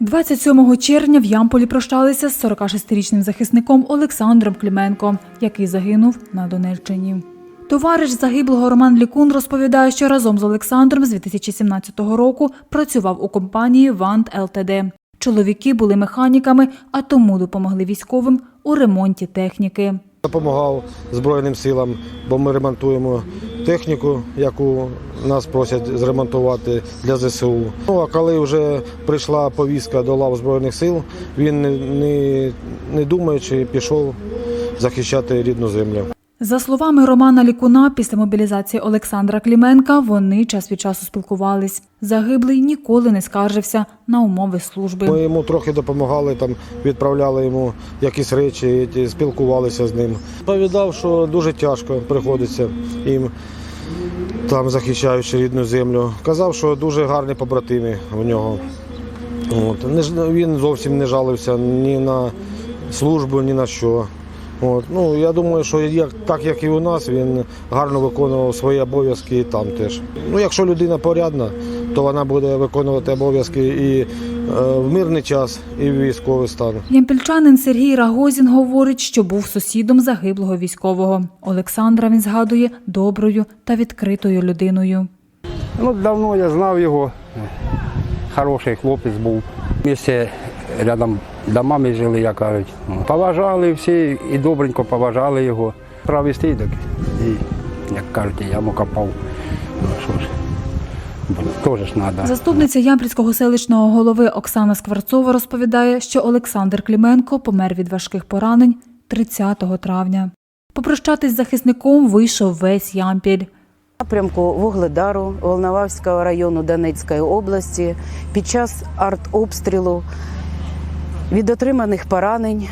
27 червня в Ямполі прощалися з 46-річним захисником Олександром Клименко, який загинув на Донеччині. Товариш загиблого Роман Лікун розповідає, що разом з Олександром з 2017 року працював у компанії Вант ЛТД. Чоловіки були механіками, а тому допомогли військовим у ремонті техніки. Допомагав Збройним силам, бо ми ремонтуємо техніку, яку нас просять зремонтувати для ЗСУ. Ну а коли вже прийшла повістка до лав Збройних сил, він не, не, не думаючи пішов захищати рідну землю. За словами Романа Лікуна, після мобілізації Олександра Кліменка вони час від часу спілкувались. Загиблий ніколи не скаржився на умови служби. Ми йому трохи допомагали, там відправляли йому якісь речі, спілкувалися з ним. Повідав, що дуже тяжко приходиться їм там захищаючи рідну землю. Казав, що дуже гарні побратими у нього. От. Він зовсім не жалився ні на службу, ні на що. От. Ну, я думаю, що як, так як і у нас, він гарно виконував свої обов'язки і там теж. Ну, якщо людина порядна, то вона буде виконувати обов'язки і в мирний час, і в військовий стан. Ямпільчанин Сергій Рагозін говорить, що був сусідом загиблого військового. Олександра він згадує доброю та відкритою людиною. Ну, давно я знав його. Хороший хлопець був. Місце рядом домами жили, як кажуть. Поважали всі і добренько поважали його. Правий стій. І, як кажуть, яму копав. Ну що ж, теж ж треба. Заступниця Ямпільського селищного голови Оксана Скварцова розповідає, що Олександр Кліменко помер від важких поранень 30 травня. Попрощатись з захисником вийшов весь Ямпіль. напрямку Вугледару Волноваського району Донецької області під час артобстрілу від отриманих поранень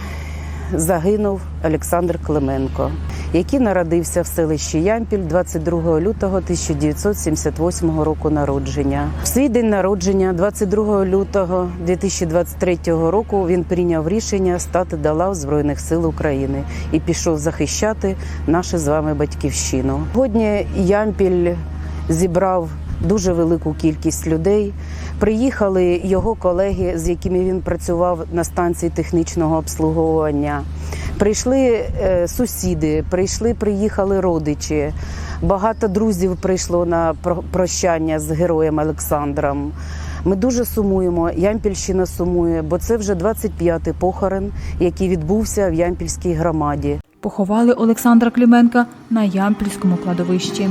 загинув Олександр Клименко, який народився в селищі Ямпіль 22 лютого 1978 року народження. В свій день народження, 22 лютого 2023 року, він прийняв рішення стати до лав Збройних сил України і пішов захищати нашу з вами батьківщину. Сьогодні Ямпіль зібрав дуже велику кількість людей. Приїхали його колеги, з якими він працював на станції технічного обслуговування. Прийшли е, сусіди, прийшли, приїхали родичі. Багато друзів прийшло на про- прощання з героєм Олександром. Ми дуже сумуємо. Ямпільщина сумує, бо це вже 25-й похорон, який відбувся в Ямпільській громаді. Поховали Олександра Кліменка на Ямпільському кладовищі.